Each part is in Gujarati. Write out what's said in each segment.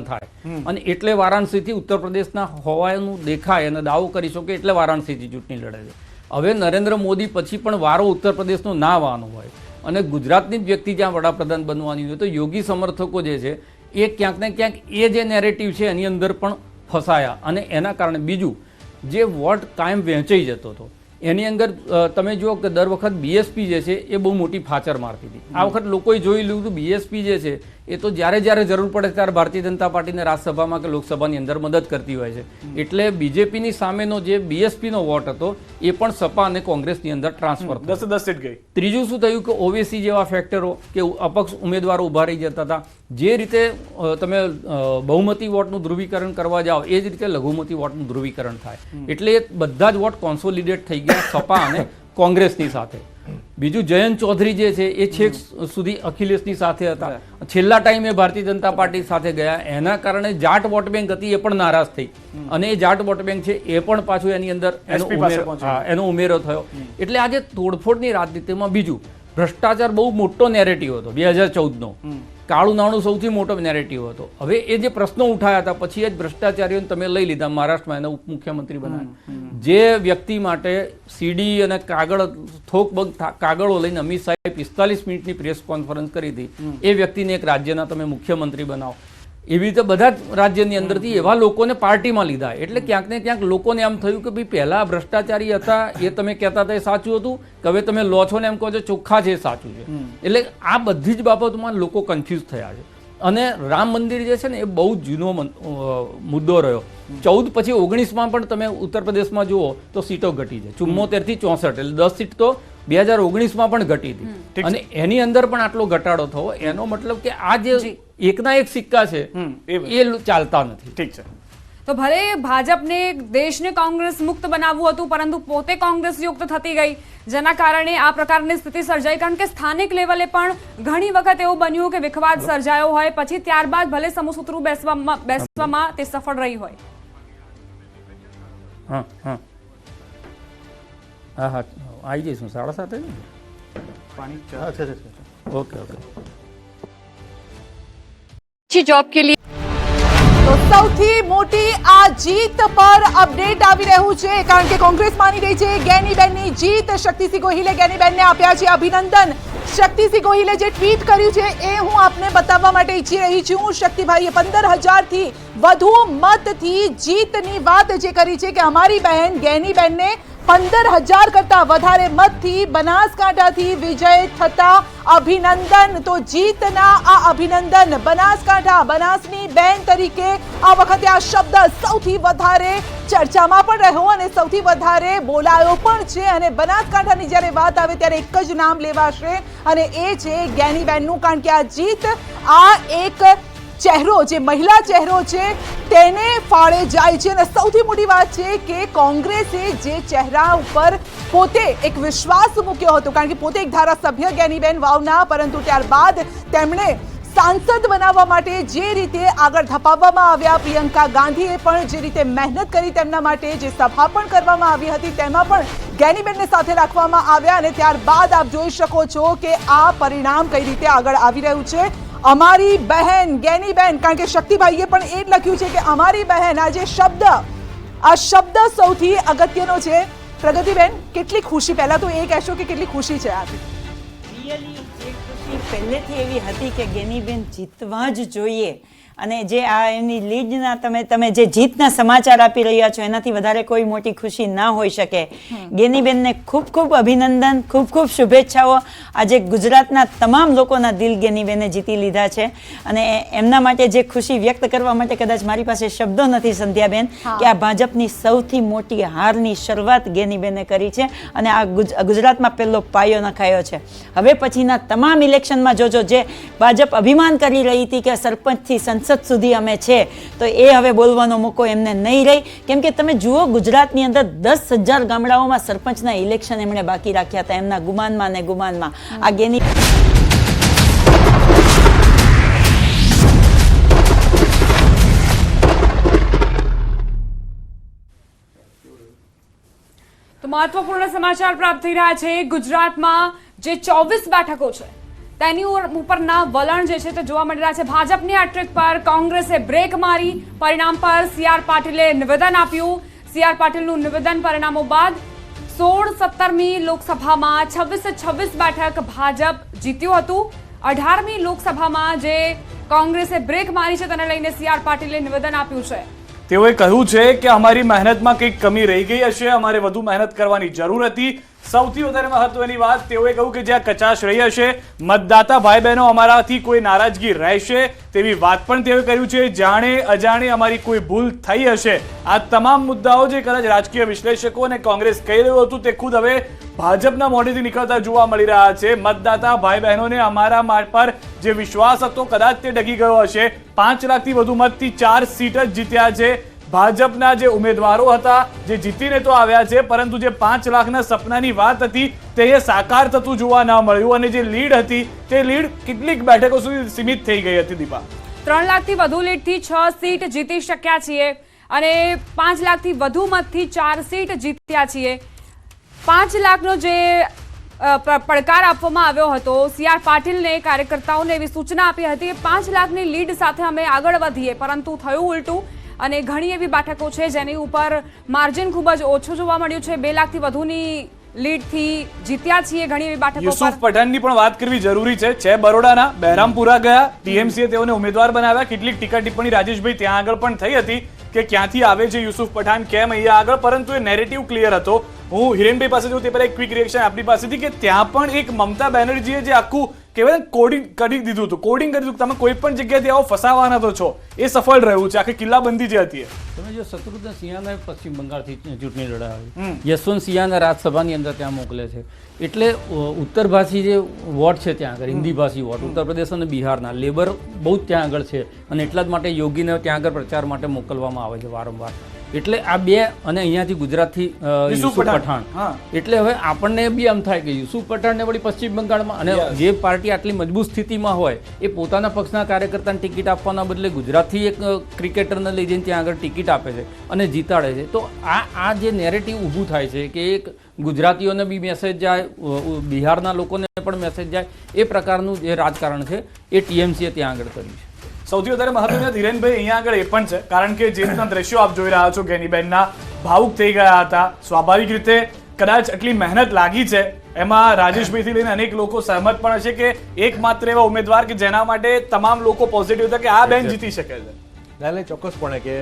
થાય. અને એટલે વારાણસીથી ઉત્તર પ્રદેશના હોવાનું દેખાય અને દાવો કરી શકે એટલે વારાણસીથી ચૂંટણી લડે છે. હવે નરેન્દ્ર મોદી પછી પણ વારો ઉત્તર પ્રદેશનો ના આવવાનો હોય. અને ગુજરાતની જ વ્યક્તિ જ્યાં વડાપ્રધાન બનવાની હોય તો યોગી સમર્થકો જે છે એ ક્યાંક ને ક્યાંક એ જે નેરેટિવ છે એની અંદર પણ ફસાયા. અને એના કારણે બીજું જે વોટ કાયમ વહેંચાઈ જતો હતો એની અંદર તમે જુઓ કે દર વખત બીએસપી જે છે એ બહુ મોટી ફાચર મારતી હતી. આ વખત લોકોએ જોઈ લીધું બીએસપી જે છે એ તો જ્યારે જ્યારે જરૂર પડે ત્યારે ભારતીય જનતા પાર્ટીને રાજ્યસભામાં કે લોકસભાની અંદર મદદ કરતી હોય છે. એટલે બીજેપીની સામેનો જે બીએસપીનો વોટ હતો એ પણ સપા અને કોંગ્રેસની અંદર ટ્રાન્સફર દસ દસે સીટ ગઈ. ત્રીજું શું થયું કે ઓવેસી જેવા ફેક્ટરો કે અપક્ષ ઉમેદવારો ઊભા રહી જતા હતા. જે રીતે તમે બહુમતી વોટનું ધ્રુવીકરણ કરવા જાઓ એ જ રીતે લઘુમતી વોટનું ધ્રુવીકરણ થાય. એટલે બધા જ વોટ કોન્સોલિડેટ થઈ ગયા સપા અને કોંગ્રેસની સાથે. બીજું જયંત ચૌધરી જે છે એ છેક સુધી અખિલેશની સાથે હતા. છેલ્લા ટાઈમે ભારતીય જનતા પાર્ટી સાથે ગયા. એના કારણે જાટ વોટ બેંક હતી એ પણ નારાજ થઈ. અને એ જાટ વોટ બેંક છે એ પણ પાછું એની અંદર એનો ઉમેરો- એનો ઉમેરો થયો. એટલે આજે તોડફોડની રાજનીતિમાં બીજું ભ્રષ્ટાચાર બહુ મોટો નેરેટિવ હતો બે હજાર ચૌદનો. કાળું નાણું સૌથી મોટો નેરેટિવ હતો. હવે એ જે પ્રશ્નો ઉઠાયા હતા પછી એ જ ભ્રષ્ટાચારીઓને તમે લઈ લીધા મહારાષ્ટ્રમાં એને ઉપમુખ્યમંત્રી બનાવ્યા. જે વ્યક્તિ માટે સીડી અને કાગળ થોકબગ થા- કાગળો લઈને અમિત શાહે પિસ્તાલીસ મિનિટની પ્રેસ કોન્ફરન્સ કરી હતી. એ વ્યક્તિને એક રાજ્યના તમે મુખ્યમંત્રી બનાવો. એવી રીતે બધા જ રાજ્યની અંદરથી એવા લોકોને પાર્ટીમાં લીધા. એટલે ક્યાંક ને ક્યાંક લોકોને એમ થયું કે ભાઈ પહેલાં ભ્રષ્ટાચારી હતા એ તમે કહેતા હતા એ સાચું હતું કે હવે તમે લો છો ને એમ કહો છો ચોખ્ખા છે એ સાચું છે. એટલે આ બધી જ બાબતમાં લોકો કન્ફ્યુઝ થયા છે. અને રામ મંદિર જે છે ને એ બહુ જૂનો મુદ્દો રહ્યો. ચૌદ પછી ઓગણીસમાં પણ તમે ઉત્તર પ્રદેશમાં જુઓ તો સીટો ઘટી છે. ચુમ્મોતેરથી ચોસઠ એટલે દસ સીટ તો બે હજાર ઓગણીસમાં પણ ઘટી હતી. અને એની અંદર પણ આટલો ઘટાડો થયો એનો મતલબ કે આ જે એકના એક સિક્કા છે એ એ ચાલતા નથી. ઠીક છે. તો ભલે ભાજપને દેશને કોંગ્રેસ મુક્ત બનાવવું હતું પરંતુ પોતે કોંગ્રેસ યુક્ત થતી ગઈ. જેના કારણે આ પ્રકારની સ્થિતિ સર્જાઈ કારણ કે સ્થાનિક લેવલે પણ ઘણી વખત એવું બન્યું કે વિખવાદ સર્જાયો હોય પછી ત્યારબાદ ભલે સમુસૂત્રું બેસવામાં બેસવામાં તે સફળ રહી હોય. હા હા. હા હા. આવી જઈશું સાડા સાતે ને પાણી ચા. अच्छा अच्छा अच्छा ઓકે ઓકે अच्छी जॉब के लिए તો સૌથી મોટી આ જીત પર અપડેટ આવી રહ્યું છે કારણ કે કોંગ્રેસ માની રહી છે ગેનીબેનની જીત શક્તિસિંહ ગોહિલે ગેનીબેનને આપ્યા છે અભિનંદન શક્તિસિંહ ગોહિલે જે ટ્વીટ કર્યું છે એ હું આપને બતાવવા માટે ઈચ્છી રહી છું શક્તિભાઈએ પંદર હજારથી વધુ મતથી જીતની વાત જે કરી છે કે અમારી બહેન ગેનીબેનને પંદર હજાર કરતા વધારે મતથી બનાસકાંઠાથી વિજય થતા અભિનંદન. તો જીતના આ અભિનંદન બનાસકાંઠા બનાસની બેન તરીકે આ વખતે આ શબ્દ સૌથી વધારે ચર્ચામાં પણ રહ્યો અને સૌથી વધારે બોલાયો પણ છે. અને બનાસકાંઠાની જ્યારે વાત આવે ત્યારે એક જ નામ લેવાશે અને એ છે જ્ઞાનીબેનનું કારણ કે આ જીત આ એક ચહેરો જે, મહિલા ચહેરો છે, તેને ફાળે જાય છે. અને સૌથી મોટી વાત છે કે કોંગ્રેસે જે ચહેરા ઉપર પોતે એક વિશ્વાસ મૂક્યો હતો. કારણ કે પોતે એક ધારાસભ્ય જ્ઞાનીબેન વાવના, પરંતુ ત્યારબાદ તેમણે સાંસદ બનાવવા માટે જે રીતે આગળ ધપાવવામાં આવ્યા, પ્રિયંકા ગાંધીએ પણ જે રીતે મહેનત કરી તેમના માટે જે સભા પણ કરવામાં આવી હતી, તેમાં પણ જ્ઞાનીબેનને સાથે રાખવામાં આવ્યા. અને ત્યારબાદ આપ જોઈ શકો છો કે આ પરિણામ કઈ રીતે આગળ આવી રહ્યું છે. અમારી બહેન, ગેની બહેન, કારણ કે શક્તિભાઈએ પણ એ જ લખ્યું છે કે અમારી બહેન આ જે શબ્દ, આ શબ્દ સૌથી અગત્યનો છે. પ્રગતિબેન, કેટલી ખુશી? પહેલા તો એ કહેશો કે કેટલી ખુશી છે આ રિયલી ખુશી પહેલેથી એવી હતી કે ગેનીબેન જીતવા જ જોઈએ. અને જે આ એની લીડના તમે તમે જે જીતના સમાચાર આપી રહ્યા છો એનાથી વધારે કોઈ મોટી ખુશી ના હોઈ શકે. ગેનીબેનને ખૂબ ખૂબ અભિનંદન ખૂબ ખૂબ શુભેચ્છાઓ. આજે ગુજરાતના તમામ લોકોના દિલ ગેનીબેને જીતી લીધા છે. અને એમના માટે જે ખુશી વ્યક્ત કરવા માટે કદાચ મારી પાસે શબ્દો નથી સંધ્યાબેન કે આ ભાજપની સૌથી મોટી હારની શરૂઆત ગેનીબેને કરી છે અને આ ગુજ- ગુજરાતમાં પહેલો પાયો નખાયો છે. હવે પછીના તમામ ઇલેક્શનમાં જોજો જે ભાજપ અભિમાન કરી રહી હતી કે સરપંચથી સંસદ સુધી અમે છે. તો એ હવે બોલવાનો મોકો એમને નહીં રહી. કેમ કે તમે જુઓ ગુજરાતની અંદર દસ હજાર ગામડાઓમાં સરપંચના ઇલેક્શન એમણે બાકી રાખ્યા હતા. એમના ગુમાનમાં ને ગુમાનમાં. આ ગેની તો મહત્વપૂર્ણ સમાચાર પ્રાપ્ત થઈ રહ્યા છે. ગુજરાતમાં જે ચોવીસ બેઠકો છે તેની ઉપરના વલણ જે છે તે જોવા મળી રહ્યા છે. ભાજપની આ ટ્રીક પર કોંગ્રેસે બ્રેક મારી. પરિણામ પર સી આર પાટીલે નિવેદન આપ્યું. સી આર પાટીલનું નિવેદન પરિણામો બાદ સોળ સત્તરમી લોકસભામાં છવ્વીસે છવ્વીસ બેઠક ભાજપ જીત્યું હતું. અઢારમી લોકસભામાં જે કોંગ્રેસે બ્રેક મારી છે તેને લઈને સી આર પાટીલે નિવેદન આપ્યું છે. તેઓએ કહ્યું છે કે અમારી મહેનતમાં કંઈક કમી રહી ગઈ હશે. અમારે વધુ મહેનત કરવાની જરૂર હતી. સૌથી વધારે મહત્વની વાત તેઓએ કહ્યું કે જ્યાં કચાશ રહી હશે, મતદાતા ભાઈ બહેનો અમારાથી કોઈ નારાજગી રહેશે તેવી વાત પણ તેઓએ કર્યું છે. જાણે અજાણે અમારી કોઈ ભૂલ થઈ હશે. આ તમામ મુદ્દાઓ જે કદાચ રાજકીય વિશ્લેષકો અને કોંગ્રેસ કહી રહ્યું હતું તે ખુદ હવે ભાજપના મોઢેથી નીકળતા જોવા મળી રહ્યા છે. મતદાતા ભાઈ બહેનોને અમારા માર પર જે વિશ્વાસ હતો, કદાચ તે ડગી ગયો હશે. પાંચ લાખથી વધુ મતથી ચાર સીટ જ જીત્યા છે. ભાજપના જે ઉમેદવારો હતા, જે જીતીને તો આવ્યા છે, પરંતુ જે પાંચ લાખના સપનાની વાત હતી, તે સાકાર થતું જોવા ન મળ્યું અને જે લીડ હતી, તે લીડ કેટલીક બેઠકો સુધી સીમિત થઈ ગઈ હતી, દીપા. ત્રણ લાખથી વધુ લીડથી છ સીટ જીતી શક્યા છીએ અને પાંચ લાખથી વધુ મતથી ચાર સીટ જીત્યા છીએ. પાંચ લાખનો જે પડકાર આપવામાં આવ્યો હતો, સી આર પાટીલને, કાર્યકર્તાઓને એવી સૂચના આપી હતી પાંચ લાખની લીડ સાથે અમે આગળ વધીએ, પરંતુ થયું ઉલટું અને ઘણી એવી બેઠકો છે જેની ઉપર માર્જિન ખૂબ જ ઓછું જોવા મળ્યું છે. બે લાખથી વધુની લીડથી જીત્યા છીએ ઘણી એવી બેઠકો યુસુફ પઠાણની પણ વાત કરવી જરૂરી છે. છે બરોડાના બહેરામપુરા ગયા ટીએમસીએ તેઓને ઉમેદવાર બનાવ્યા. કેટલીક ટીકા ટિપ્પણી રાજેશભાઈ ત્યાં આગળ પણ થઈ હતી કે ક્યાંથી આવે છે યુસુફ પઠાણ કેમ અહીંયા આગળ? પરંતુ એ નેરેટિવ ક્લિયર હતો. હું હિરેનભાઈ પાસે જોઉં તે પહેલાં એક ક્વિક રિએક્શન આપણી પાસેથી કે ત્યાં પણ એક મમતા બેનર્જીએ જે આખું કહેવાય કોડિંગ કરી દીધું હતું. કોડિંગ કરી દીધું તમે કોઈ પણ જગ્યાએથી આવો ફસાવાના તો છો. એ સફળ રહ્યું છે. આખી કિલ્લાબંધી જે હતી તમે જો શત્રુઘ્ન સિંહાને પશ્ચિમ બંગાળથી ચૂંટણી લડાવી. યશવંત સિંહાને રાજ્યસભાની અંદર ત્યાં મોકલે છે. એટલે ઉત્તર ઉત્તરભાષી જે વોટ છે ત્યાં આગળ હિન્દી ભાષી વોટ ઉત્તર પ્રદેશ અને બિહારના લેબર બહુ જ ત્યાં આગળ છે. અને એટલા જ માટે યોગીને ત્યાં આગળ પ્રચાર માટે મોકલવામાં આવે છે વારંવાર. એટલે આ બે અને અહીંયાથી ગુજરાતથી યુસુફ પઠાણ. એટલે હવે આપણને બી એમ થાય કે યુસુફ પઠાણને વળી પશ્ચિમ બંગાળમાં અને જે પાર્ટી આટલી મજબૂત સ્થિતિમાં હોય એ પોતાના પક્ષના કાર્યકર્તાને ટિકિટ આપવાના બદલે ગુજરાતથી એક ક્રિકેટરને લઈ જઈને ત્યાં આગળ ટિકિટ આપે છે અને જીતાડે છે. તો આ આ જે નેરેટિવ ઊભું થાય છે કે એક ગુજરાતીઓને બી મેસેજ જાય બિહારના લોકોને પણ મેસેજ જાય એ પ્રકારનું જે રાજકારણ છે એ ટીએમસીએ ત્યાં આગળ કર્યું છે. સૌથી વધારે મહત્વનું ધીરેનભાઈ અહીંયા આગળ એ પણ છે કારણ કે જે રીતના દ્રશ્યો આપ જોઈ રહ્યા છો ગેનીબેનના ભાવુક થઈ ગયા હતા. સ્વાભાવિક રીતે કદાચ આટલી મહેનત લાગી છે. એમાં રાજેશભાઈથી લઈને અનેક લોકો સહમત પણ હશે કે એકમાત્ર એવા ઉમેદવાર કે જેના માટે તમામ લોકો પોઝિટિવ હતા કે આ બેન જીતી શકે છે. ના એટલે ચોક્કસપણે કે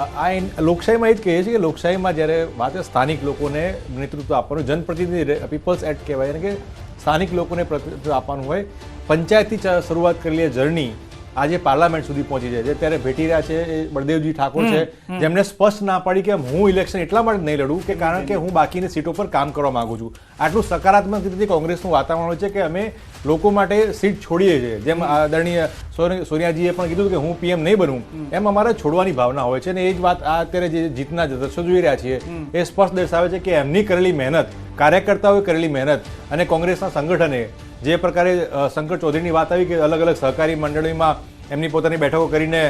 આ લોકશાહીમાં એ જ કહીએ છીએ કે લોકશાહીમાં જ્યારે વાત સ્થાનિક લોકોને નેતૃત્વ આપવાનું જનપ્રતિનિધિ પીપલ્સ એક્ટ કહેવાય કે સ્થાનિક લોકોને પ્રતિનિધિત્વ આપવાનું હોય. પંચાયતથી શરૂઆત કરેલી જર્ની. આજે પાર્લામેન્ટ સુધી પહોંચી જાય છે. ત્યારે ભેટી રહ્યા છે એ બળદેવજી ઠાકોર છે. જેમને સ્પષ્ટ ના પાડી કે હું ઇલેક્શન એટલા માટે નહીં લડું કે કારણ કે હું બાકીની સીટો પર કામ કરવા માંગુ છું. આટલું સકારાત્મક રીતે કોંગ્રેસનું વાતાવરણ હોય છે કે અમે લોકો માટે સીટ છોડીએ છીએ. જેમ આદરણીય સોની- સોનિયાજીએ પણ કીધું કે હું પીએમ નહીં બનું. એમ અમારે છોડવાની ભાવના હોય છે અને એ જ વાત આ અત્યારે જે જીતના દ્રશ્યો જોઈ રહ્યા છીએ એ સ્પષ્ટ દર્શાવે છે કે એમની કરેલી મહેનત કાર્યકર્તાઓએ કરેલી મહેનત અને કોંગ્રેસના સંગઠને જે પ્રકારે શંકર ચૌધરીની વાત આવી કે અલગ અલગ સહકારી મંડળીમાં એમની પોતાની બેઠકો કરીને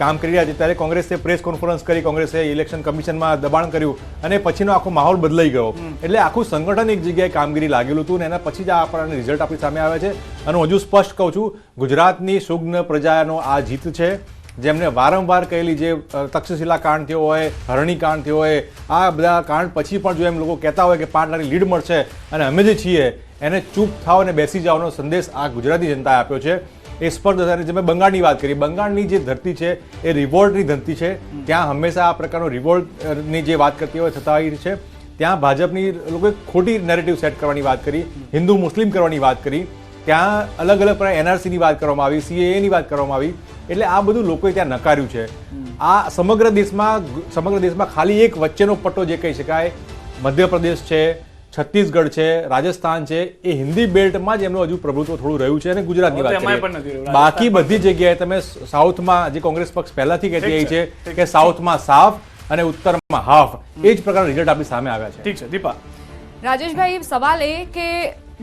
કામ કરી રહ્યા છે. ત્યારે કોંગ્રેસે પ્રેસ કોન્ફરન્સ કરી કોંગ્રેસે ઇલેક્શન કમિશનમાં દબાણ કર્યું અને પછીનો આખો માહોલ બદલાઈ ગયો. એટલે આખું સંગઠન એક જગ્યાએ કામગીરી લાગેલું હતું ને એના પછી જ આ આપણને રિઝલ્ટ આપણી સામે આવે છે. અને હું હજુ સ્પષ્ટ કહું છું ગુજરાતની સુગ્ન પ્રજાનો આ જીત છે જેમને વારંવાર કહેલી જે તક્ષશિલા કાંડ થયો હોય હરણી કાંડ થયો હોય આ બધા કાંડ પછી પણ જો એમ લોકો કહેતા હોય કે પાંચ લીડ મળશે અને અમે જે છીએ એને ચૂપ થાવ અને બેસી જાઓનો સંદેશ આ ગુજરાતી જનતાએ આપ્યો છે. એ સ્પષ્ટ દર્શાવે જે મેં બંગાળની વાત કરી, બંગાળની જે ધરતી છે, એ રિવોલ્ટની ધરતી છે. ત્યાં હંમેશા આ પ્રકારનો રિવોલ્ટની જે વાત કરતી હોય, થતા આવી છે. ત્યાં ભાજપની લોકોએ ખોટી નેરેટિવ સેટ કરવાની વાત કરી, હિન્દુ મુસ્લિમ કરવાની વાત કરી. ત્યાં અલગ અલગ પ્રકારે એનઆરસીની વાત કરવામાં આવી, સીએએની વાત કરવામાં આવી. એટલે આ બધું લોકોએ ત્યાં નકાર્યું છે. આ સમગ્ર દેશમાં સમગ્ર દેશમાં ખાલી એક વચ્ચેનો પટ્ટો જે કહી શકાય, મધ્યપ્રદેશ છે છત્તીસગઢ છે રાજસ્થાન છે એ હિન્દી બેલ્ટમાં જ એમનું હજુ પ્રભુત્વ થોડું રહ્યું છે અને ગુજરાતની વાત કરીએ. બાકી બધી જગ્યાએ તમે સાઉથમાં જે કોંગ્રેસ પક્ષ પહેલાથી કહેતી રહી છે કે સાઉથમાં સાફ અને ઉત્તરમાં હાફ. એ જ પ્રકારના રિઝલ્ટ આપણી સામે આવ્યા છે. ઠીક છે દીપા. રાજેશભાઈ સવાલ એ કે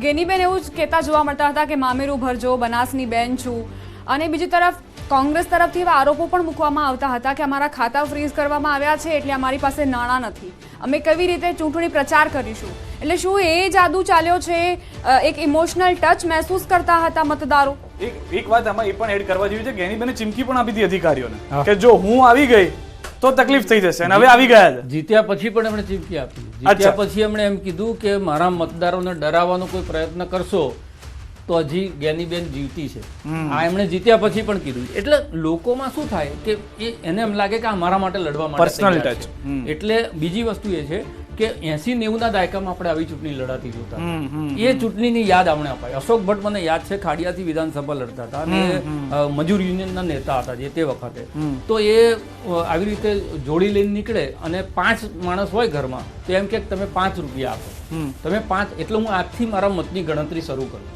ગેનીબેન એવું જ કહેતા જોવા મળતા હતા કે મામેરું ભરજો બનાસની બેન છું. અને બીજી તરફ કોંગ્રેસ તરફથી એવા આરોપો પણ મૂકવામાં આવતા હતા કે અમારા ખાતા ફ્રીઝ કરવામાં આવ્યા છે એટલે અમારી પાસે નાણાં નથી. અમે કેવી રીતે ચૂંટણી પ્રચાર કરીશું? એટલે શું એ જાદુ ચાલ્યો છે? એક ઇમોશનલ ટચ મહેસૂસ કરતા હતા મતદારો? એક એક વાત આમાં એ પણ એડ કરવા જેવી છે કે એની બેને ચીમકી પણ આપી હતી અધિકારીઓને કે જો હું આવી ગઈ તો તકલીફ થઈ જશે અને હવે આવી ગયા છે. જીત્યા પછી પણ એમણે ચીમકી આપી. જીત્યા પછી એમણે એમ કીધું કે મારા મતદારોને ડરાવવાનો કોઈ પ્રયત્ન કરશો તો હજી જ્ઞાનીબેન જીવતી છે. આ એમણે જીત્યા પછી પણ કીધું. એટલે લોકોમાં શું થાય કે એને એમ લાગે કે આ મારા માટે લડવા માટે પર્સનલ ટચ એટલે બીજી વસ્તુ એ છે કે એસી નેવું દાયકામાં આપણે આવી ચૂંટણી લડાતી જોતા. એ ચૂંટણીની યાદ આપણે અપાય અશોક ભટ્ટ મને યાદ છે ખાડિયાથી વિધાનસભા લડતા હતા અને મજૂર યુનિયનના નેતા હતા જે તે વખતે. તો એ આવી રીતે જોડી લઈને નીકળે અને પાંચ માણસ હોય ઘરમાં તો એમ કે તમે પાંચ રૂપિયા આપો. તમે પાંચ એટલે હું આજથી મારા મતની ગણતરી શરૂ કરું.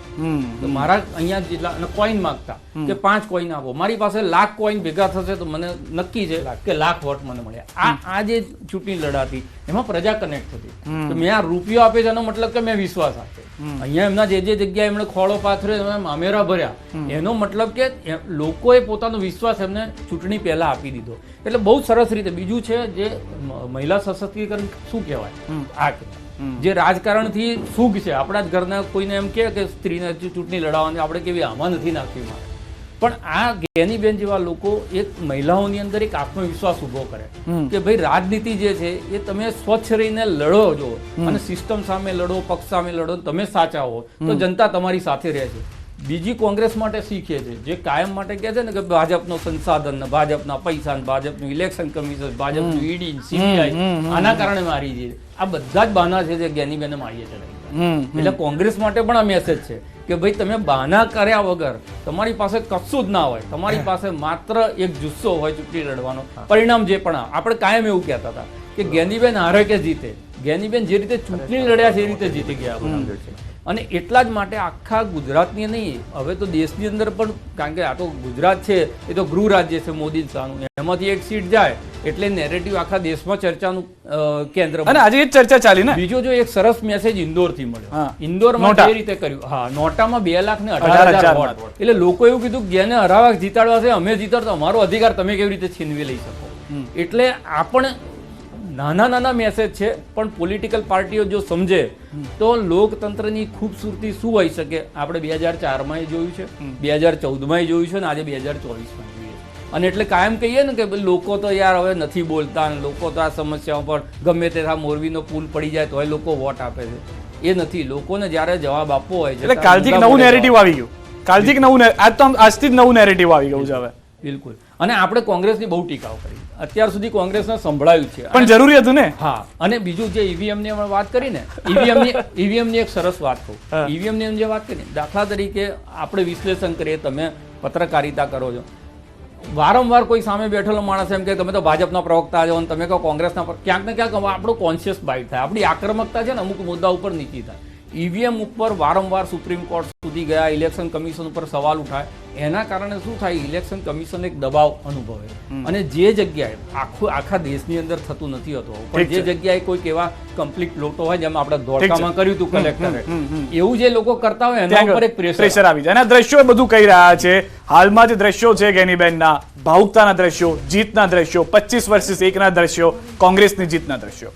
તો મારા અહીંયા જેટલા કોઈન માગતા કે પાંચ કોઈન આપો. મારી પાસે લાખ કોઈન ભેગા થશે તો મને નક્કી છે કે લાખ વોટ મને મળ્યા. આ આ જે ચૂંટણી લડાતી એમાં પ્રજા કનેક્ટ થતી. તો મેં આ રૂપિયો આપે છે એનો મતલબ કે મેં વિશ્વાસ આપ્યો અહીંયા એમના જે જે જગ્યાએ એમણે ખોળો પાથર્યો એમાં મામેરા ભર્યા. એનો મતલબ કે લોકોએ પોતાનો વિશ્વાસ એમને ચૂંટણી પહેલા આપી દીધો. એટલે બહુ સરસ રીતે. બીજું છે જે મહિલા સશક્તિકરણ શું કહેવાય? આ જે રાજકારણથી ફૂગ છે. આપણા જ ઘરના કોઈને એમ કે સ્ત્રીને ચૂંટણી લડાવવાની આપણે કેવી આમાં નથી નાખવી મારે પણ આ ગેનીબેન જેવા લોકો એક મહિલાઓની અંદર એક આત્મવિશ્વાસ ઊભો કરે. કે ભાઈ રાજનીતિ જે છે એ તમે સ્વચ્છ રહીને લડો જો. અને સિસ્ટમ સામે લડો પક્ષ સામે લડો તમે સાચા હો તો જનતા તમારી સાથે રહે છે. બીજી કોંગ્રેસ માટે શીખે છે. જે કાયમ માટે કહે છે ને કે ભાજપનો સંસાધન ને ભાજપના પૈસા ને ભાજપનું ઇલેક્શન કમિશન ભાજપનું ઈડી સીબીઆઈ આના કારણે મારી છે આ બધા જ બહાના છે જે જ્ઞાનીબેને મારીએ ચડાવી એટલે કોંગ્રેસ માટે પણ આ મેસેજ છે. કે ભાઈ તમે બહાના કર્યા વગર તમારી પાસે કશું જ ના હોય. તમારી પાસે માત્ર એક જુસ્સો હોય ચૂંટણી લડવાનો. પરિણામ જે પણ આપણે કાયમ એવું કહેતા હતા કે જ્ઞાનીબેન હારે કે જીતે? જ્ઞાનીબેન જે રીતે ચૂંટણી લડ્યા છે એ રીતે જીતી ગયા છે. અને એટલા જ માટે આખા ગુજરાતની નહીં હવે તો દેશની અંદર પણ કારણ કે આ તો ગુજરાત છે એ તો ગૃહ રાજ્ય છે મોદી શાહનું એમાંથી એક સીટ જાય. એટલે નેરેટિવ આખા દેશમાં ચર્ચાનું કેન્દ્ર અને આજે એ ચર્ચા ચાલી ને? બીજો જો એક સરસ મેસેજ ઇન્દોરથી મળ્યો ઇન્દોરમાં. જે રીતે કર્યું. હા નોટામાં બે લાખ ને અઢાર હજાર વોટ. એટલે લોકો એવું કીધું કે જેને હરાવા જીતાડવા છે અમે જીતાડ તો અમારો અધિકાર તમે કેવી રીતે છીનવી લઈ શકો? એટલે આ પણ નાના નાના મેસેજ છે પણ પોલિટિકલ પાર્ટીઓ જો સમજે તો લોકતંત્રની ખૂબસૂરતી શું હોઈ શકે? આપણે બે હજાર ચારમાં જોયું છે. બે હજાર ચૌદમાં જોયું છે અને આજે બે હજાર ચોવીસમાં. અને એટલે કાયમ કહીએ ને કે લોકો તો યાર હવે નથી બોલતા અને લોકો તો આ સમસ્યાઓ પર ગમે તે આ મોરબીનો પુલ પડી જાય તોય લોકો વોટ આપે છે. એ નથી. લોકોને જ્યારે જવાબ આપવો હોય છે એટલે કાલથી નવું નેરેટિવ આવી ગયું. કાલથી નવું આજ તો આજથી જ નવું નેરેટિવ આવી ગયું છે હવે. બિલકુલ. અને આપણે કોંગ્રેસની બહુ ટીકાઓ કરી. અત્યાર સુધી કોંગ્રેસને સંભળાયું છે. પણ જરૂરી હતું ને? હા. અને બીજું જે ઈવીએમની વાત કરી ને ઈવીએમની ઈવીએમની એક સરસ વાત કહું. ઈવીએમની જે વાત કરી દાખલા તરીકે આપણે વિશ્લેષણ કરીએ તમે પત્રકારિતા કરો છો. વારંવાર કોઈ સામે બેઠેલો માણસ એમ કે તમે તો ભાજપના પ્રવક્તા છો અને તમે કહો કોંગ્રેસના ક્યાંક ને ક્યાંક આપણું કોન્શિયસ બાઇટ થાય. આપણી આક્રમકતા છે ને અમુક મુદ્દા ઉપર નીચી થાય. ઈવીએમ ઉપર વારંવાર સુપ્રીમ કોર્ટ સુધી ગયા, ઇલેક્શન કમિશન ઉપર સવાલ ઉઠાય. એના કારણે શું થાય ઇલેક્શન કમિશન એક દબાવ અનુભવે. અને જે જગ્યાએ આખું આખા દેશની અંદર થતું નથી હોતું. પણ જે જગ્યાએ કોઈક એવા કમ્પ્લીટ લોટો હોય જેમ આપણે ધોળકામાં કર્યું હતું કલેક્ટરે એવું જે લોકો કરતા હોય એના ઉપર એક પ્રેશર આવી જાય. અને દ્રશ્યો બધું કહી રહ્યા છે. હાલમાં જે દ્રશ્યો છે ગેનીબેનના ભાવુકતાના દ્રશ્યો જીતના દ્રશ્યો પચીસ વર્ષિસ એકના દ્રશ્યો કોંગ્રેસની જીતના દ્રશ્યો.